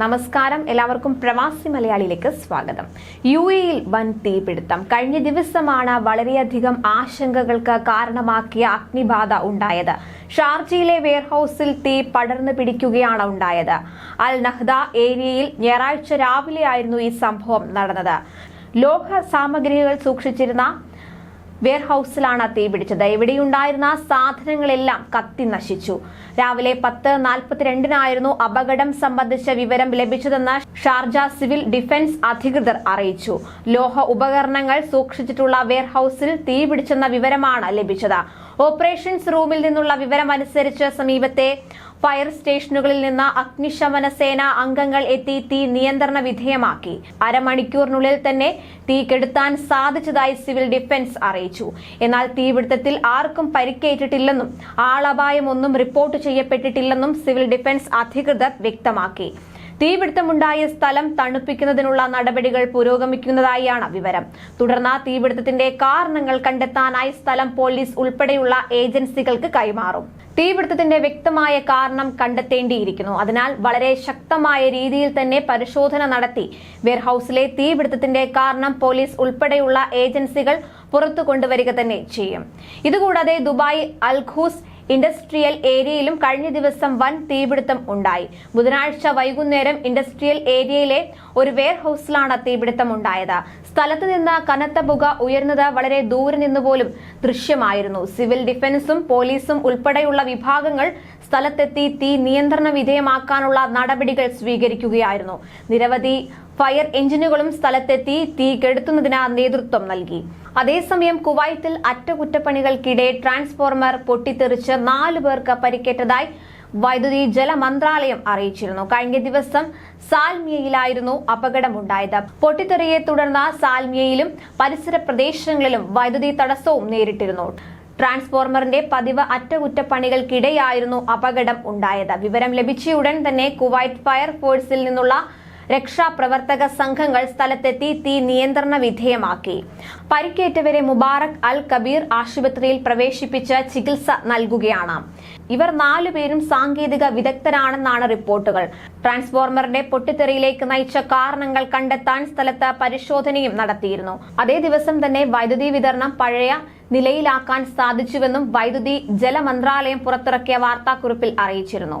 നമസ്കാരം. എല്ലാവർക്കും പ്രവാസി മലയാളിയിലേക്ക് സ്വാഗതം. യു എയിൽ വൻ തീപിടുത്തം. കഴിഞ്ഞ ദിവസമാണ് വളരെയധികം ആശങ്കകൾക്ക് കാരണമാക്കിയ അഗ്നിബാധ ഉണ്ടായത്. ഷാർജയിലെ വെയർഹൌസിൽ തീ പടർന്നു പിടിക്കുകയാണ് ഉണ്ടായത്. അൽ നഹ്ദ ഏരിയയിൽ ഞായറാഴ്ച രാവിലെയായിരുന്നു ഈ സംഭവം നടന്നത്. ലോഹ സാമഗ്രികൾ സൂക്ഷിച്ചിരുന്ന വെയർഹൌസിലാണ് തീ പിടിച്ചത്. ഇവിടെയുണ്ടായിരുന്ന സാധനങ്ങളെല്ലാം കത്തി നശിച്ചു. രാവിലെ പത്ത് നാൽപ്പത്തിരണ്ടിനായിരുന്നു അപകടം സംബന്ധിച്ച വിവരം ലഭിച്ചതെന്ന് ഷാർജ സിവിൽ ഡിഫൻസ് അധികൃതർ അറിയിച്ചു. ലോഹ ഉപകരണങ്ങൾ സൂക്ഷിച്ചിട്ടുള്ള വെയർഹൌസിൽ തീ പിടിച്ചെന്ന വിവരമാണ് ലഭിച്ചത്. ഓപ്പറേഷൻസ് റൂമിൽ നിന്നുള്ള വിവരമനുസരിച്ച് സമീപത്തെ ഫയർ സ്റ്റേഷനുകളിൽ നിന്ന് അഗ്നിശമന സേന അംഗങ്ങൾ എത്തി തീ നിയന്ത്രണ വിധേയമാക്കി. അരമണിക്കൂറിനുള്ളിൽ തന്നെ തീ കെടുത്താൻ സാധിച്ചതായി സിവിൽ ഡിഫൻസ് അറിയിച്ചു. എന്നാൽ തീപിടുത്തത്തിൽ ആർക്കും പരിക്കേറ്റിട്ടില്ലെന്നും ആളപായമൊന്നും റിപ്പോർട്ട് ചെയ്യപ്പെട്ടിട്ടില്ലെന്നും സിവിൽ ഡിഫൻസ് അധികൃതർ വ്യക്തമാക്കി. തീപിടുത്തമുണ്ടായ സ്ഥലം തണുപ്പിക്കുന്നതിനുള്ള നടപടികൾ പുരോഗമിക്കുന്നതായാണ് വിവരം. തുടർന്ന് തീപിടുത്തത്തിന്റെ കാരണങ്ങൾ കണ്ടെത്താനായി സ്ഥലം പോലീസ് ഉൾപ്പെടെയുള്ള ഏജൻസികൾക്ക് കൈമാറും. തീപിടുത്തത്തിന്റെ വ്യക്തമായ കാരണം കണ്ടെത്തേണ്ടിയിരിക്കുന്നു. അതിനാൽ വളരെ ശക്തമായ രീതിയിൽ തന്നെ പരിശോധന നടത്തി. വെയർഹൌസിലെ തീപിടുത്തത്തിന്റെ കാരണം പോലീസ് ഉൾപ്പെടെയുള്ള ഏജൻസികൾ പുറത്തു കൊണ്ടുവരിക തന്നെ ചെയ്യും. ഇതുകൂടാതെ ദുബായ് അൽഖൂസ് ഇൻഡസ്ട്രിയൽ ഏരിയയിലും കഴിഞ്ഞ ദിവസം വൻ തീപിടുത്തം ഉണ്ടായി. ബുധനാഴ്ച വൈകുന്നേരം ഇൻഡസ്ട്രിയൽ ഏരിയയിലെ ഒരു വെയർ ഹൌസിലാണ് തീപിടുത്തം ഉണ്ടായത്. സ്ഥലത്ത് നിന്ന് കനത്ത പുക ഉയർന്നത് വളരെ ദൂരെ നിന്നുപോലും ദൃശ്യമായിരുന്നു. സിവിൽ ഡിഫൻസും പോലീസും ഉൾപ്പെടെയുള്ള വിഭാഗങ്ങൾ സ്ഥലത്തെത്തി തീ നിയന്ത്രണ വിധേയമാക്കാനുള്ള നടപടികൾ സ്വീകരിക്കുകയായിരുന്നു. നിരവധി ഫയർ എഞ്ചിനുകളും സ്ഥലത്തെത്തി തീ കെടുത്തുന്നതിന് നേതൃത്വം നൽകി. അതേസമയം കുവൈത്തിൽ അറ്റകുറ്റപ്പണികൾക്കിടെ ട്രാൻസ്ഫോർമർ പൊട്ടിത്തെറിച്ച് നാലു പേർക്ക് പരിക്കേറ്റതായി വൈദ്യുതി ജല മന്ത്രാലയം അറിയിച്ചിരുന്നു. കഴിഞ്ഞ ദിവസം സാൽമിയയിലായിരുന്നു അപകടമുണ്ടായത്. പൊട്ടിത്തെറിയെ തുടർന്ന് സാൽമിയയിലും പരിസര പ്രദേശങ്ങളിലും വൈദ്യുതി തടസ്സവും നേരിട്ടിരുന്നു. ട്രാൻസ്ഫോർമറിന്റെ പതിവ് അറ്റകുറ്റപ്പണികൾക്കിടെയായിരുന്നു അപകടം ഉണ്ടായത്. വിവരം ലഭിച്ചയുടൻ തന്നെ കുവൈറ്റ് ഫയർ ഫോഴ്സിൽ നിന്നുള്ള രക്ഷാപ്രവർത്തക സംഘങ്ങൾ സ്ഥലത്തെത്തി തീ നിയന്ത്രണ വിധേയമാക്കി. പരിക്കേറ്റവരെ മുബാറക് അൽ കബീർ ആശുപത്രിയിൽ പ്രവേശിപ്പിച്ച് ചികിത്സ നൽകുകയാണ്. ഇവർ നാലുപേരും സാങ്കേതിക വിദഗ്ധരാണെന്നാണ് റിപ്പോർട്ടുകൾ. ട്രാൻസ്ഫോർമറിന്റെ പൊട്ടിത്തെറിയിലേക്ക് നയിച്ച കാരണങ്ങൾ കണ്ടെത്താൻ സ്ഥലത്ത് പരിശോധനയും നടത്തിയിരുന്നു. അതേ ദിവസം തന്നെ വൈദ്യുതി വിതരണം പഴയ നിലയിലാക്കാൻ സാധിച്ചുവെന്നും വൈദ്യുതി ജലമന്ത്രാലയം പുറത്തിറക്കിയ വാർത്താക്കുറിപ്പിൽ അറിയിച്ചിരുന്നു.